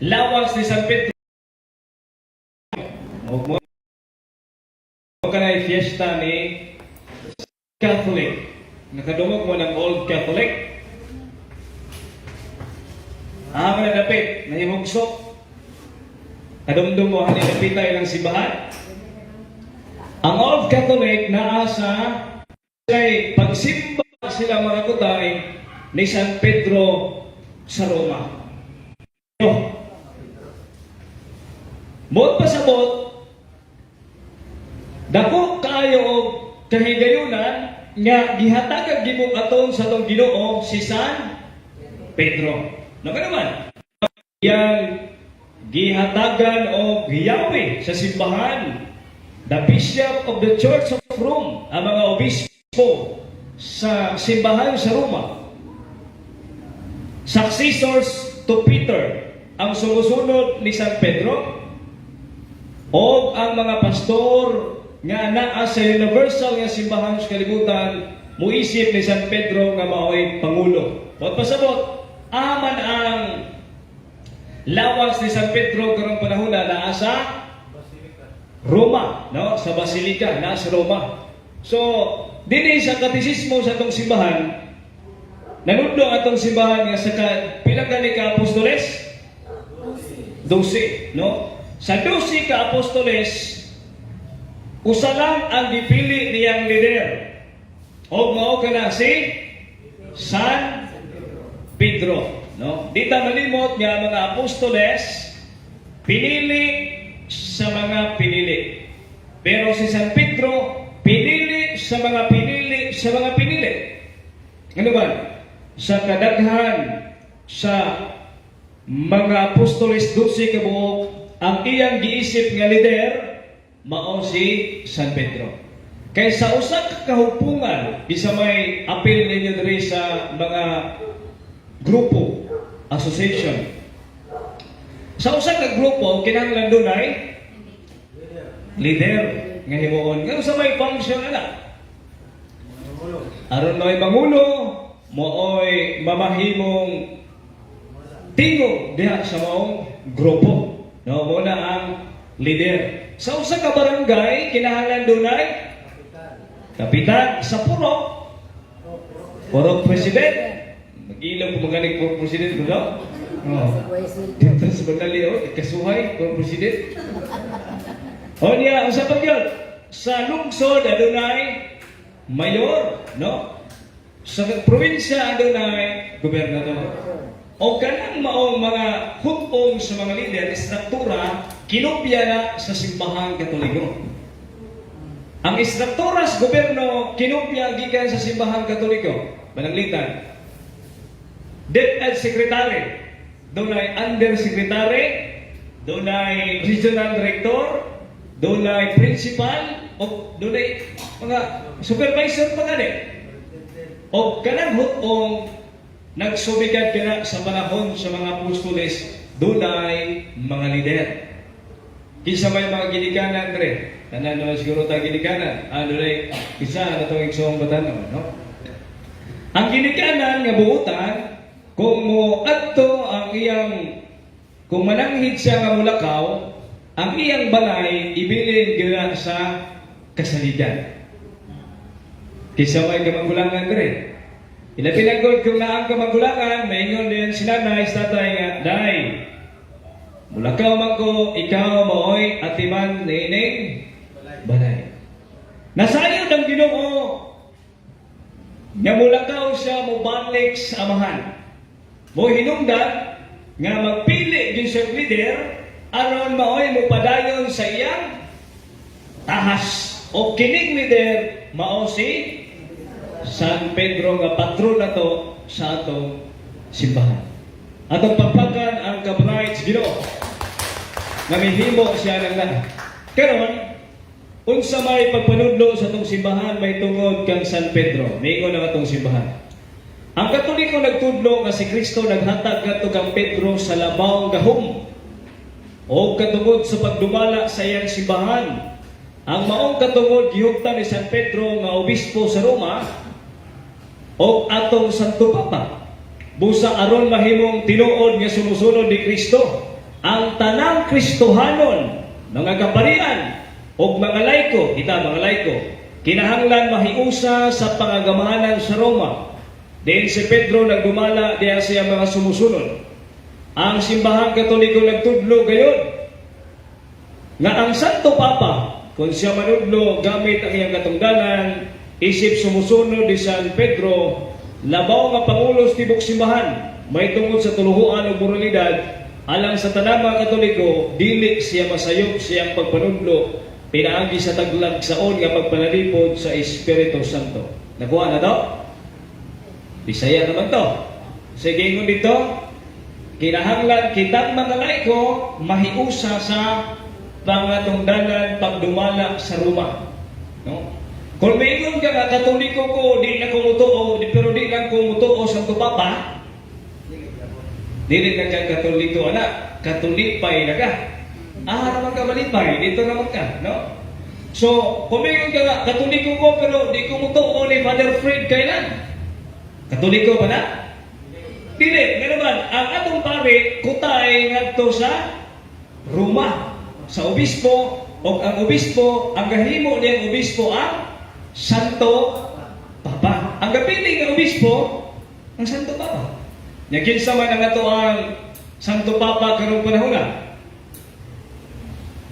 lawas ni San Pedro. Mo mo kanay fiesta ni Catholic. Nakadungog mo ng Old Catholic. Ah, na dapit, nahimugsok. Kadumdum mo hani napitay ng simbahan. Ang Old Catholic naa sa sila'y pagsimba sila mga kutay ni San Pedro sa Roma. No. Buot pasabot, dako kayo og kahigayunan nga gihatagag gimong aton sa tong Ginoo si San Pedro. No naman. Yang gihatagan og Yahweh sa simbahan. The Bishop of the Church of Rome, ang mga obispo sa simbahan sa Roma. Successors to Peter, ang sumusunod ni San Pedro, o ang mga pastor nga naa sa universal nga simbahan sa kalibutan muisip ni San Pedro nga maoy pangulo. At pasabot, aman ang lawas ni San Pedro karong panahon na naa sa Roma, no? Sa Basilica, naa sa Roma. So, dinhi sa katisismo sa atong simbahan, nanudlo atong simbahan nga sa ka, pila gani ka apostoles? 12, no? Sa 12 ka apostoles, usa lang ang gipili niyang leader. O mao kana si San Pedro, no? Di malimot nga mga apostoles pinili sa mga pinili. Pero si San Pedro pinili sa mga pinili sa mga pinili. Ano ba? Sa kadaghan sa mga apostoles 12 ka buok ang iyang giisip nga leader mao si San Pedro. Kay sa usa ka kahupungan bisa may apil ninyo diri sa mga grupo, association. Sa usa ka grupo kinahanglan dunay leader nga himuon. Nga sa may function ana. Aron may mangulo, mooy mamahimong tingo diha sa maong grupo. No, muna ang leader. Sa usa ka barangay kinahanglan dunay kapitan sa purok. Purok president. Mag-ilaw magaling purok president ko daw. Oh. Dito sa Bandali, oh, ikasuhay, purok president. O niya, usa pa yun. Sa lungsod, adunay mayor, no? Sa probinsya, adunay gobernador. O kanang maong mga hutong sa mga lider, istruktura, kinopya na sa simbahang katoliko. Ang istruktura sa gobyerno, kinopya gikan sa simbahang katoliko. Mananglitan. DepEd Secretary, doon ay Undersecretary, doon ay Regional Director, doon ay Principal, o doon ay mga Supervisor pa gani. O kanang hutong nagsumikat kina sa panahon sa mga apostoles, doon ay mga lider. Kisa may mga ginikanan dre. Tanan naman siguro ta ginikanan. Ano rin, isa na itong iksong batanon, no? Ang ginikanan nga buutan, kung mo adto ang iyang kung mananghid siya nga mulakaw, ang iyang balay ibilin gina sa kasaligan. Kisa may kamanggulangan dre. Ila pinagod kung naang kamanggulangan, maingon din si nanay sa tatay nga, Day, mulakaw man ko, ikaw mooy atiman nining balay. Nasayo ng ginoo, nga mulakaw siya mo balik sa amahan. Mo hinungdan, nga magpili din siya leader, aron maoy mo padayon sa iyang tahas. O kining leader, mao si San Pedro nga patron na to sa atong simbahan. Atong pagpakan ang kabright Ginoo. Namihimo siya ng lahat. Karon, unsa may pagpanudlo sa atong simbahan may tungod kang San Pedro. Niingon ang atong simbahan. Ang Katoliko nagtudlo nga si Kristo naghatag kadto kang Pedro sa labawng gahom o katungod sa pagdumala sa iyang simbahan. Ang maong katungod gihugtan ni San Pedro nga obispo sa Roma o atong Santo Papa busa aron mahimong tinuod nga sumusunod ni Kristo ang tanang Kristohanon, mga kaparian, o mga laiko, kita mga laiko, kinahanglan mahiusa sa pangagamahanan sa Roma. Diin si Pedro nagdumala diya siya mga sumusunod. Ang simbahang katoliko nagtudlo gayon nga ang Santo Papa kung siya manudlo gamit ang iyang katungdanan isip sumusunod di San Pedro labaw nga pangulos tibok simbahan may tungod sa tuluhuan o moralidad alang sa tanang mga katoliko dili siya masayop siyang pagpanudlo pinaagi sa taglag saon nga pagpanalipod sa Espiritu Santo nakuha na to? Bisaya naman to sige ngun dito kinahanglan kitang mga laiko mahiusa sa pangatungdanan pagdumala sa Roma. No? Kung may ka nga katoliko ko, di na kumutuo, di, pero di lang kumutuo sa Papa, dili ka katoliko, anak, katolipay na ka. Ah, naman ka malipay, dito naman ka, no? So, may ka nga katoliko ko, pero di kumutuo ni Father Fred kailan? Katoliko ba na? Dili, nga ang atong pare, kutay ngadto sa Roma sa obispo o ang obispo ang gahimo niyang obispo ang Santo Papa. Ang gapili nga obispo ang Santo Papa. Nya kinsa man ang ato ang Santo Papa karong panahon na?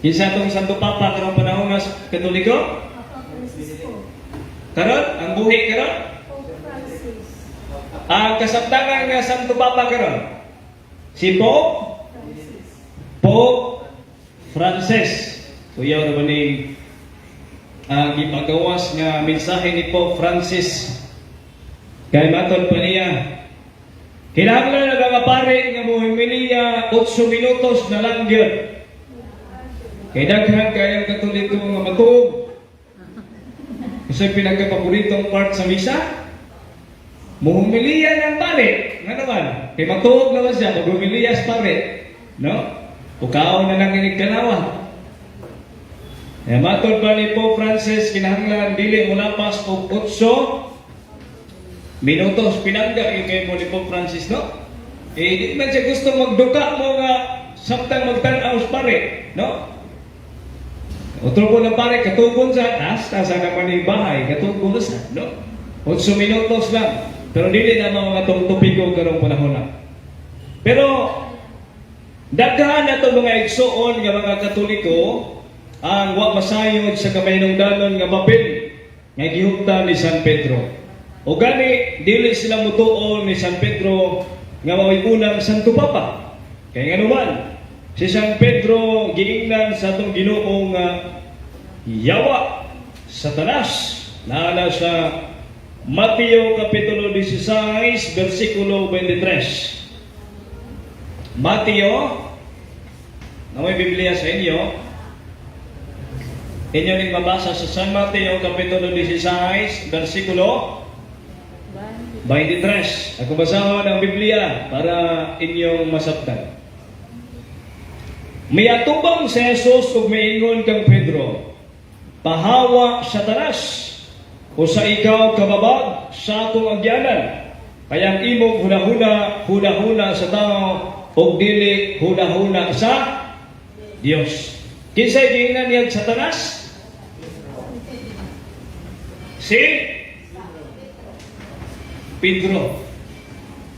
Kinsa atong Santo Papa karong panahon na Katoliko? Karon ang buhi karon ang kasabtangan nga Santo Papa karon si Pope. Pope Francis. Kuya naman ni ang ipagawas nga mensahe ni Pope Francis kay matod pa niya Kinahanglan na mga pare nga muhimiliya 8 minutos na lang yun. Kay daghan kayang katoliko nga matuog. Kasi pinagkapaboritong part sa misa, muhumiliya ng pare. Nga naman, kay matuog naman siya, maghumiliya sa pare. No? Ukaw na lang inikalawa. Eh, matod pa ni Pope Francis, kinahanglan dili mo lapas og 8 minutos pinangga yung kay ni Pope Francis, no? Eh, di man siya gusto magduka mo nga samtang magtanaw sa pare, no? Otro po ng pare, katugon sa taas, taas naman yung bahay, katugon sa, no? 8 minutos lang. Pero dili na mga itong tupiko karong panahon na. Pero, daghan na mga igsoon nga mga katoliko, ang wa masayod sa kamahinungdanon nga mapil nga gihupta ni San Pedro. O gani, dili sila mutuo ni San Pedro nga maway unang Santo Papa. Kaya nga naman, si San Pedro giingnan sa atong Ginoo nga yawa Satanas naala sa Mateo Kapitulo 16 versikulo 23. Mateo na may Biblia sa inyo, inyo ning mabasa sa San Mateo Kapitulo 16 versikulo 23. Ako basahon ang Biblia para inyong masabtan. Miatubang si Jesus ug miingon kang Pedro, Pahawa sa tanas, o sa ikaw kababag sa atong agyanan. Kayang imong huna-huna, huna-huna sa tao, o dili huna-huna sa Dios. Kinsay giingnan niya sa tanas? Si Pedro.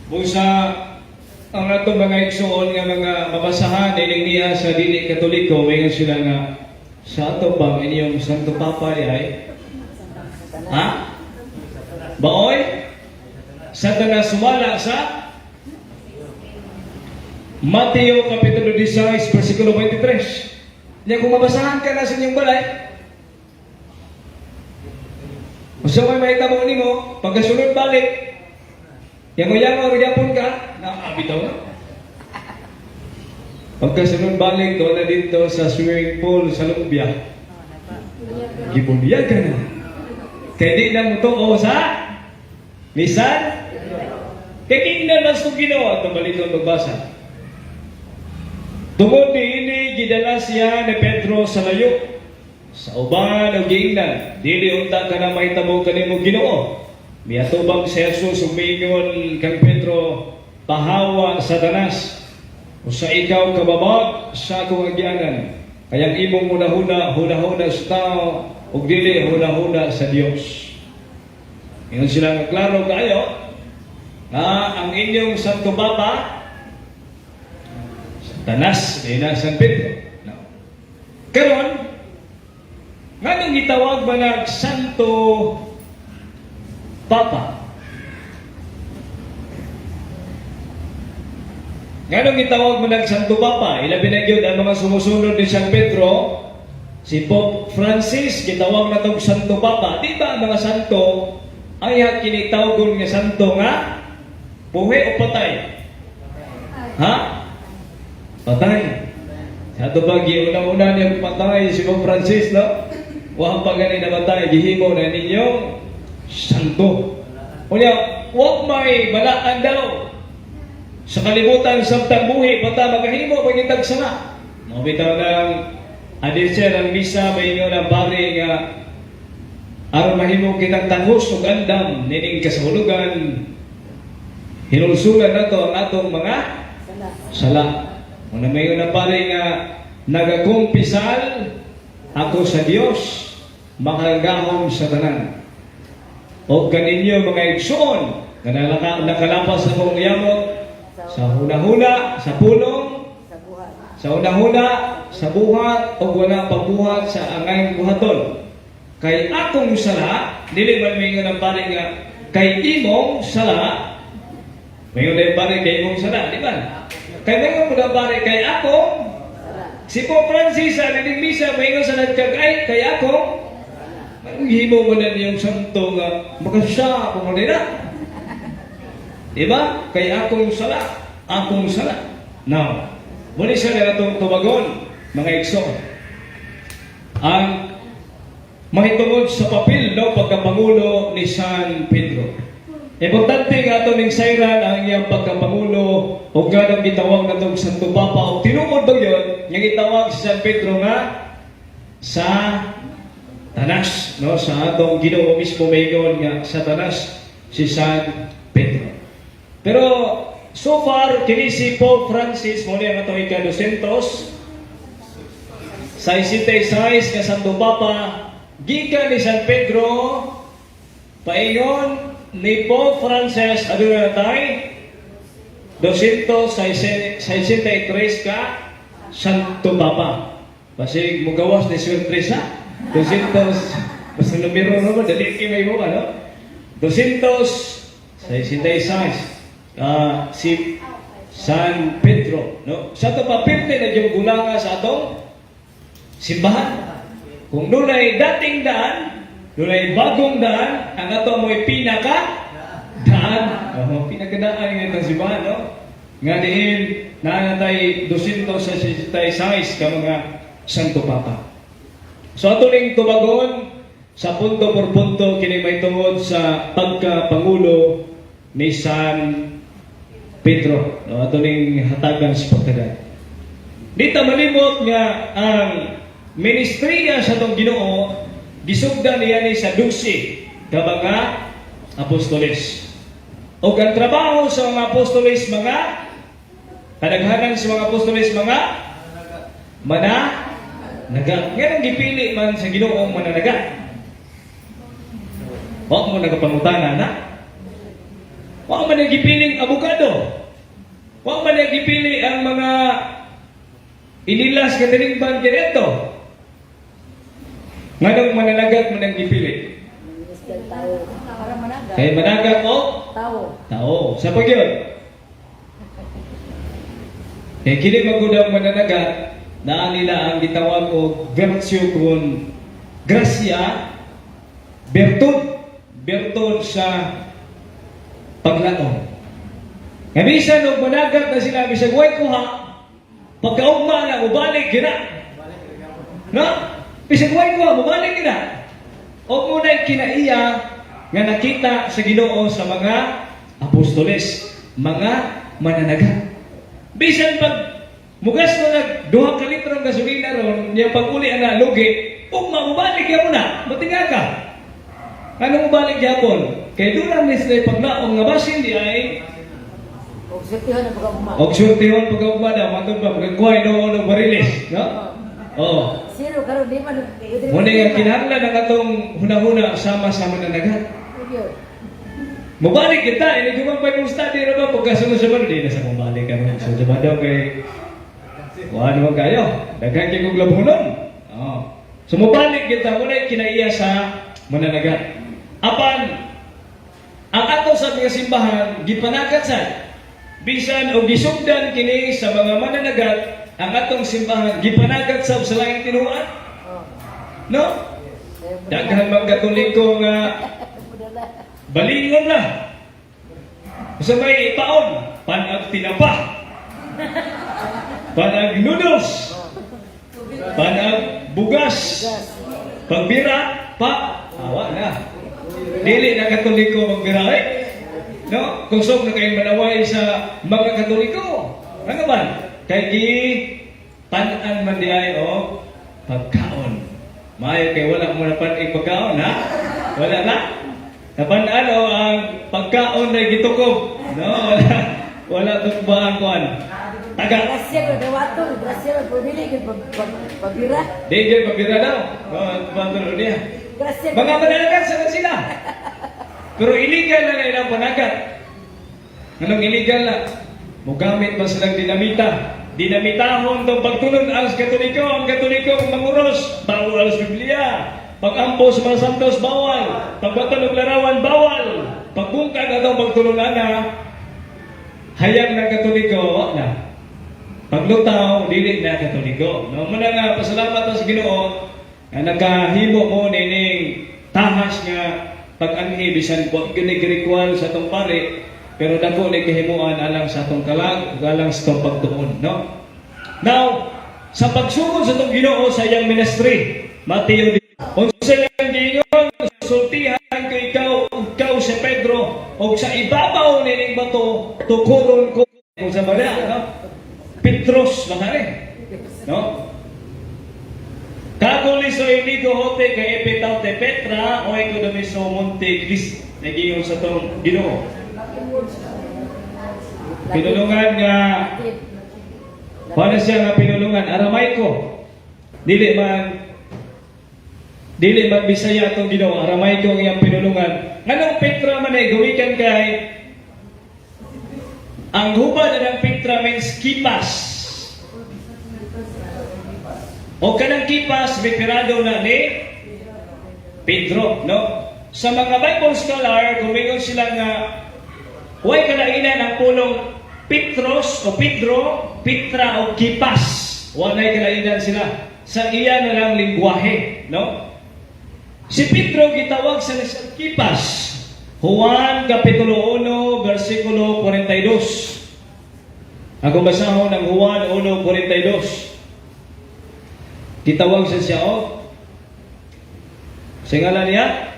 Busa ang atong mga igsoon nga mga mabasahan ining niya sa dili katoliko mayon sila nga sa ato bang inyong Santo Papa ay ha? Baoy? Sa taga sumala sa Mateo Kapitulo 16 versikulo 23. Nya kung mabasahan ka na sa inyong balay, Usa may mahitabo nimo, pagkasunod balik, Yango-yango magyapon ka, nakakabitaw na. Pagkasunod balik, doon na dito sa swimming pool sa Lumbia. Gibuniyag ka na. Kaya di na mo to o sa Misan? Kaya kingnan mas kong ginawa balik ng magbasa. Tungod ni ini, gidala siya ni Pedro sa layo. Sa uban o giingnan, dili unta ka na mahitabo kanimo ginoo. Miatubang si Jesus umingon kang Pedro, pahawa sa tanas. Usa ikaw kababag sa akong agyanan. Kayang imong huna-huna, huna-huna sa tao, ug dili huna-huna sa Dios. Ingon sila klaro kayo na ang inyong Santo Papa Tanas, di na San Pedro. No. Karon, nga nang gitawag ba na Santo Papa? Nga nang gitawag mo ng Santo Papa, ilabi na yun ang mga sumusunod ni San Pedro, si Pope Francis, gitawag na itong Santo Papa. Di ba mga santo, ay kinitawgon nga santo nga, buhay o patay? Ha? Patay. Sa ito ba, una-una niya patay si Pope Francis, no? Wahang pa gani na patay, gihimo na ninyong santo. Unya, wag may balaan daw. Sa kalibutan sa buhi, bata magahimo, pagitag sana. Mabitaw ng adisya ng misa, may inyo ng pari nga aron mahimo kitang tanghos ug andam nining kasahulugan hinulsulan nato ang atong mga sala. Una may na pare nga nagakumpisal ako sa Dios makagahom sa tanan. O kaninyo mga igsoon nalaka- nakalapas sa mong yamot sa huna-huna, sa pulong, sa buhat. sa buhat, o wala pagbuhat sa angay buhaton. Kay akong sala, dili man may nga ng pare nga, kay imong sala, may nga ng pare kay imong sala, di ba? Kay may nga pare kay akong, si Pope Francis, sa nining misa, may nga sa nagkagay, kay akong, himo mo na yung santo nga, makasya, kung na. Diba? Kay akong sala, akong sala. Now, muli siya na itong tumagon, mga ikso. Ang mahitungod sa papel no pagkapangulo ni San Pedro. Importante nga ito ning sayran ang iyang pagkapangulo o ganang gitawag na itong Santo Papa o tinukod ba yun yung gitawag si San Pedro nga sa tanas no sa atong Ginoo mismo maygon nga sa tanas si San Pedro. Pero so far kini si Pope Francis mo ni ang atong ika 200 sa 66 nga Santo Papa gikan ni San Pedro paingon ni Pope Francis aduna na tay 263 ka Santo Papa. Basig mugawas ni Sir Teresa. 200 basta numero no dali kay may mo ano. 266 ah si San Pedro no. Sa to pa pirte na yung gulanga sa atong simbahan. Kung dunay dating daan, dunay bagong daan, ang ato mo'y pinaka daan. Oh, pinakadaan ng itong simbahan, no? Nga diin, nanatay 266 ka mga Santo Papa. So ato ning tubagon sa punto por punto kini may tungod sa pagkapangulo ni San Pedro. No, ato ning hatagan sa pagkadan. Dito malimot nga ang ministriya sa tong Ginoo gisugdan niya ni sa 12 ka mga apostoles. O ang trabaho sa mga apostoles mga kadaghanan sa mga apostoles mga mana naga. Nga nang gipili man sa Ginoo mananaga. Wa mo nagapangutana na. Wa man nagipiling abogado. Wa man nagipili ang mga inilas ka dining ban direto. Nganong mananagat mo nang gipili? Minister tao. Para managa. Kay managat o Tao. tao. Sa pagyon. Kaya kini magudang mananagat na nila ang gitawag o virtue kun gracia bertud bertud sa paglaom. Kamisan og managat na sila bisag way kuha pagkaugma na ubalik gina. No? Bisag way kuha mubalik gina. O muna kinaiya nga nakita sa Ginoo sa mga apostoles, mga mananagat. Bisan pag mugas mo nag duha ka litro ng gasolina ron, niya pag uli ana lugi, ugma mubalik ya muna, matinga ka. Ano mubalik yapon? Kay doon ang misle paglaong nga basin di ay Huwag sutihan na pagka uma. Og sultihon pagkaugmada, matod ba, pagkakuhay no ng no? Oo. Sino karon di man. Muna nga kinahanglan ng atong hunahuna sama-sama na nagat. Yun. Mubalik kita, ini cuma Bible study na ba? Pagkasunod sa di na sa mubalik kami. So, diba daw kay... Kuhan mo kayo. Daghang kayo kong labunon. Oh. So, mubalik kita, muna kinaiya sa mananagat. Apan, ang ato sa mga simbahan, gipanagat sa bisan o gisugdan kini sa mga mananagat, ang atong simbahan, gipanagat sa sa langit tinuan. No? Daghan mga katoliko nga. Balingon na. Sa may ipaon, panag tinapa. Panag noodles. Panag bugas. Gas. Pagbira, pa, awa na. Dili na katoliko magbira eh. No? Kusog na kayong manaway sa mga katoliko. Ano man? Kay gi panan man di ay o pagkaon. Maayo kay wala mo na panig pagkaon ha? Wala na? Napan-ano ang pagkaon na gitukob. No? Wala wala tukbaan kuan. Taga. Grasya ko dawato, grasya ko pumili pag- pagbira. Gyud pagbira daw. No, pantulog niya. Grasya ko. Mga mananagat sa sila. Pero illegal na na ilang panagat. Anong illegal na? Mugamit ba silang dinamita? Dinamitahon itong pagtulog ang katoliko, ang katoliko ang manguros, bawal sa Biblia. Pag-ampo sa mga santos, bawal. Pagbatulog larawan, bawal. Pagbungkag na itong pagtulungan na, hayag na katoliko, wak na. Paglutaw, dili na katoliko. No, muna nga, pasalamat sa Ginoo nga nakahimo mo nining tahas nga pag-anhi bisan wa gyud sa tong pare pero dako ni kahimuan alang sa atong kalag alang sa atong pagtuon no now sa pagsugod sa atong Ginoo sa iyang ministry Mateo unsa lang giingon sultihan ko ikaw ikaw sa Pedro ug sa ibabaw nining bato tukuron ko kung sa bala no Petros mahari no Kako liso inigo hote kay epitaw te Petra o iko dami so Monte Cristo nagingon sa tong Ginoo. Pinulungan nga Paano siya nga pinulungan? Aramayko. Dili man Dili man Bisaya itong Ginoo, Aramayko ang iyang pinulungan. Nganong Petra man ay gawikan kay ang hubad ng Petra means kipas. O kanang kipas, bipirado na ni Pedro, no? Sa mga Bible scholar, kumingon sila nga Huwag kalainan ang pulong Petros o Pedro, Petra o Kipas. Walay kalainan sila. Sa iya na lang lingwahe, no? Si Pedro gitawag sa isang Kipas. Juan Kapitulo 1, versikulo 42. Ako basahon ng Juan 1.42. Gitawag siya siya, oh. Sa ngalan niya,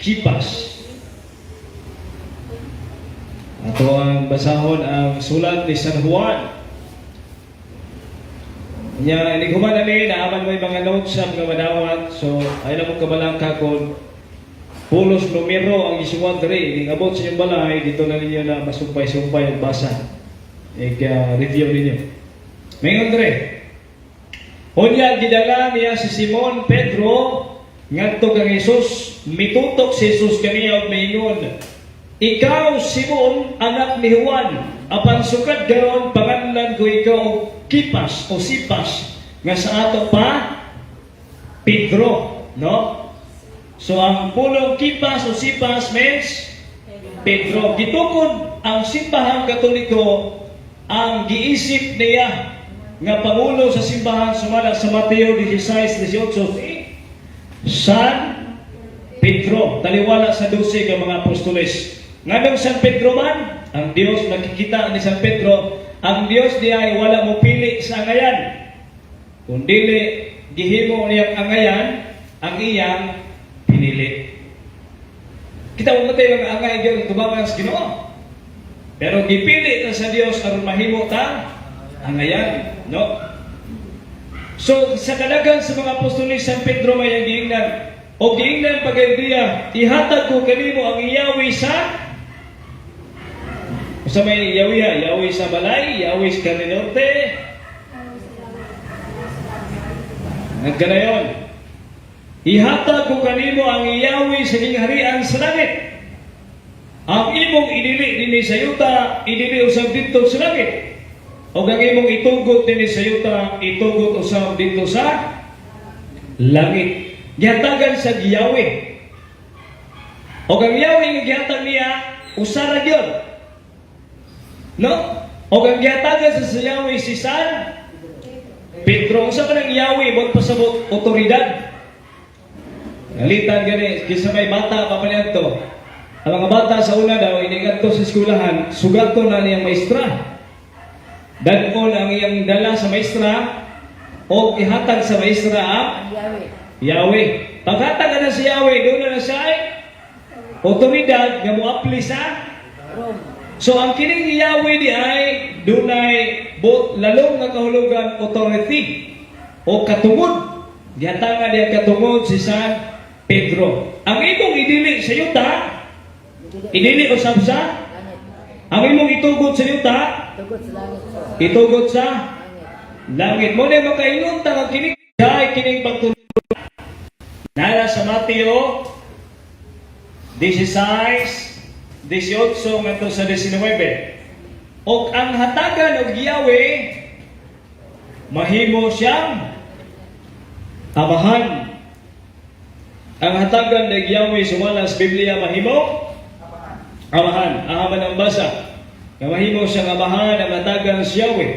Kipas. Ato ang basahon ang sulat ni San Juan. Nya, ini human na ni, naaman yung mga notes sa mga madawat. So, ay na kabalang kakon. Pulos numero ang isuwag diri. Ini abot sa inyong balay, dito na ninyo na masumpay-sumpay ang basa. Ik-review ninyo. Mayon diri. Unya gidala niya si Simon Pedro ngadto kang Jesus mitutok si Jesus kaniya og maingon Ikaw Simon anak ni Juan apan sukad garon panganlan ko ikaw Kipas o Sipas nga sa ato pa Pedro no? So ang pulong Kipas o Sipas means Pedro. Gitukod ang simbahang katoliko ang giisip niya nga pangulo sa simbahan sumala sa Mateo 16:18 si San Pedro. Taliwala sa 12 ka mga apostoles. Nganong San Pedro man ang Dios nakikita ni San Pedro ang Dios di ay wala mo pili sa angayan. Kundi gihimo niyang angayan ang iyang pinili. Kita mo matay mga angay Diyos tumawa sa Ginoo? Pero gipili ta sa Dios aron mahimo ta angayan, no? So sa kalagan sa mga apostol ni San Pedro may ang giingnan o giingnan pagaydiya ihatag ko kanimo ang iyawi sa Sa may Yahweh, Yahweh sa Balay, Yahweh sa Kaninorte, Nagkanayon. Ihatag ko kanimo ang Yahweh sa gingharian sa langit. Ang imong idili dinhi sa yuta, idili usab dito sa langit. O ang imong itugot dinhi sa yuta, itugot usab dito sa langit. Gihatagan sa Yahweh. O ang Yahweh nga niya, usara gyud. No? O ang gihatagan sa Yahweh si San, Pedro, usa ka ng Yahweh, mo pasabot otoridad. Nalitan gani, kisa may bata papalyan to. Ang mga bata sa una daw, inigat to sa eskwelahan, sugat to na niyang maestra. Danon ang iyang dala sa maestra, o ihatag sa maestra ang Yahweh. Yahweh. Paghatag na si Yahweh, doon na siya ay otoridad nga mo apli sa Rome. So ang kining ni Yahweh di ay dunay bot lalong nga kahulugan authority o katungod. Gihatanga diya katungod si San Pedro. Ang imong idili sa yuta, idili usab sa. Ang imong itugot sa yuta, Tugot sa langit. itugot sa Langit. Mo na makaingon ta nga kining dai kining pagtulog. Nara sa Mateo 16 18 ngadto sa 19. Og ang hatagan og Yahweh mahimo siyang amahan. Ang hatagan ng Yahweh sumala sa Biblia mahimo amahan. Ahaman ang basa. Nga mahimo siyang amahan ang hatagan sa Yahweh.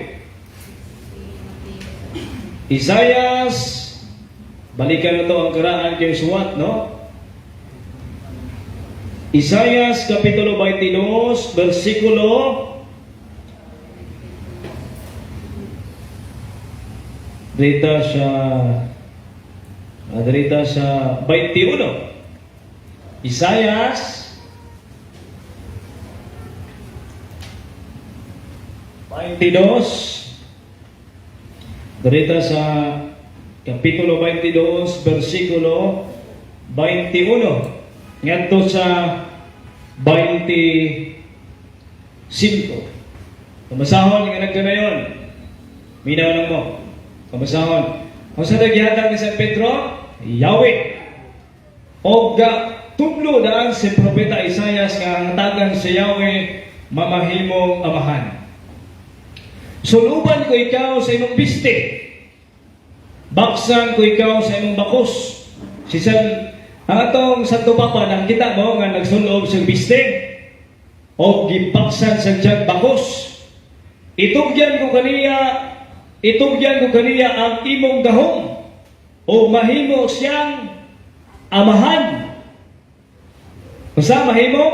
Isayas, balikan na to ang karaan kay suwat, no? Isayas, Kapitulo 22, versikulo Dito sa ah, dito sa 21. Isayas 22 Dito sa Kapitulo 22, versikulo 21. Ngadto sa 25. Kamasahon nga nagkanayon. Minaw lang mo. Kamasahon. Kung sa nagyatag ni San Pedro, Yahweh. O ga tublo daan si Propeta Isayas nga ang tagan sa Yahweh mamahimong amahan. Suluban ko ikaw sa imong piste. Baksan ko ikaw sa imong bakos. Si San, ang atong Santo Papa, nakita mo nga nagsulob sa piste o gibaksan sa diyang bakos. Itugyan ko kaniya, itugyan ko kaniya ang imong gahom o mahimo siyang amahan. Kung mahimo,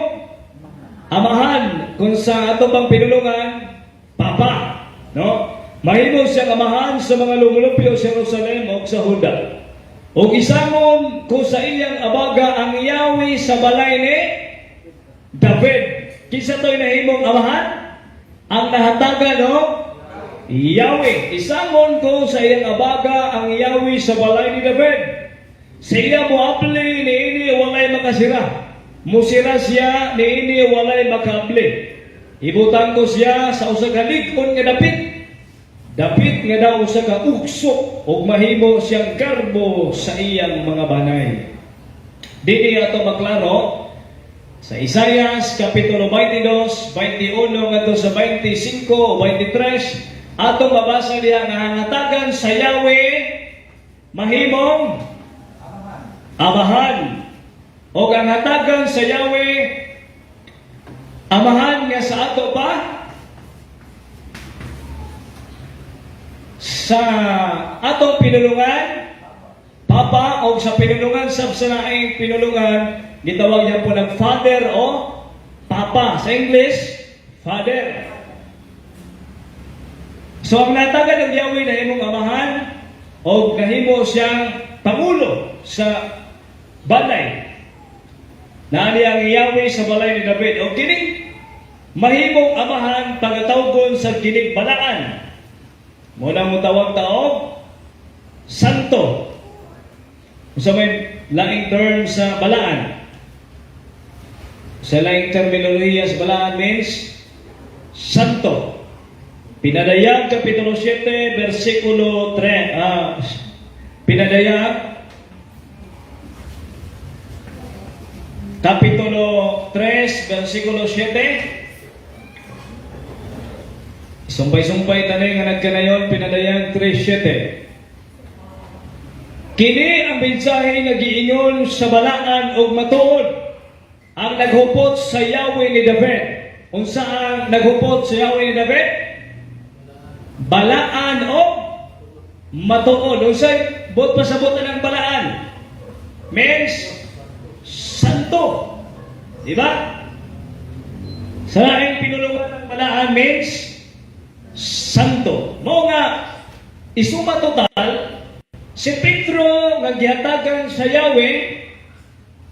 amahan. Kung sa ato pang pinulungan, papa. No? Mahimo siyang amahan sa mga lumulupyo sa Jerusalem o sa Huda. O isamon ko sa iyang abaga ang Yahweh sa balay ni David. Kisa to'y nahimong amahan? Ang nahatagan no? Yahweh. Isamon ko sa iyang abaga ang Yahweh sa balay ni David. Sa iya mo apli ni ini walay makasira. Musira siya ni ini walay makapli. Ibutan ko siya sa usa ka likon nga dapit. Dapit nga daw usa ka uksok ug mahimo siyang karbo sa iyang mga banay. Dili ato maklaro sa Isayas kapitulo 22, 21 ngadto sa 25 o 23 ato mabasa diha nga hangatagan sa Yahweh mahimong amahan. O ang hatagan sa Yahweh amahan nga sa ato pa sa atong pinulungan Papa o sa pinulungan sa sanaing pinulungan gitawag niya po ng father o papa. Sa English father. So ang natagan ng Yahweh na imong amahan o nahimo siyang pangulo sa balay na ani ang Yahweh sa balay ni David o kining mahimong amahan pagatawgon sa kining balaan Muna mo tawag taog, santo. Sa may laing term sa balaan. Sa laing terminolohiya sa balaan means santo. Pinadayag Kapitulo 7, versikulo 3. Ah, pinadayag Kapitulo 3, versikulo 7. Sumpay-sumpay tanay nga nagkanayon, pinadayag 3.7. Kini ang mensahe nga giingon sa balaan og matuod ang naghupot sa Yahweh ni David. Unsa ang naghupot sa Yahweh ni David? Balaan o matuod. Unsa bot pasabutan ng balaan? Means santo. Di ba? Sa laing pinulungan ng balaan means santo. Mo nga isuma total Si Pedro nga gihatagan sa Yahweh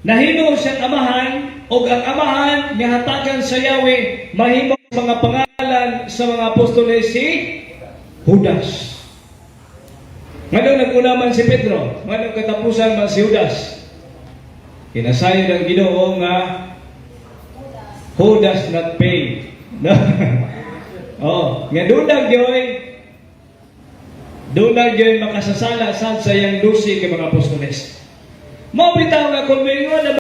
nahimo siyang amahan o ang amahan gihatagan sa Yahweh mahimo mga pangalan sa mga apostoles si Judas. Nganong nagulaman si Pedro? Nganong katapusan man si Judas? Kinasayod ang Ginoo nga Judas not paid. No? oh, nga dunag yoy lang yun makasasala sad sa iyang lusi kay mga apostoles. Mao bitaw nga kung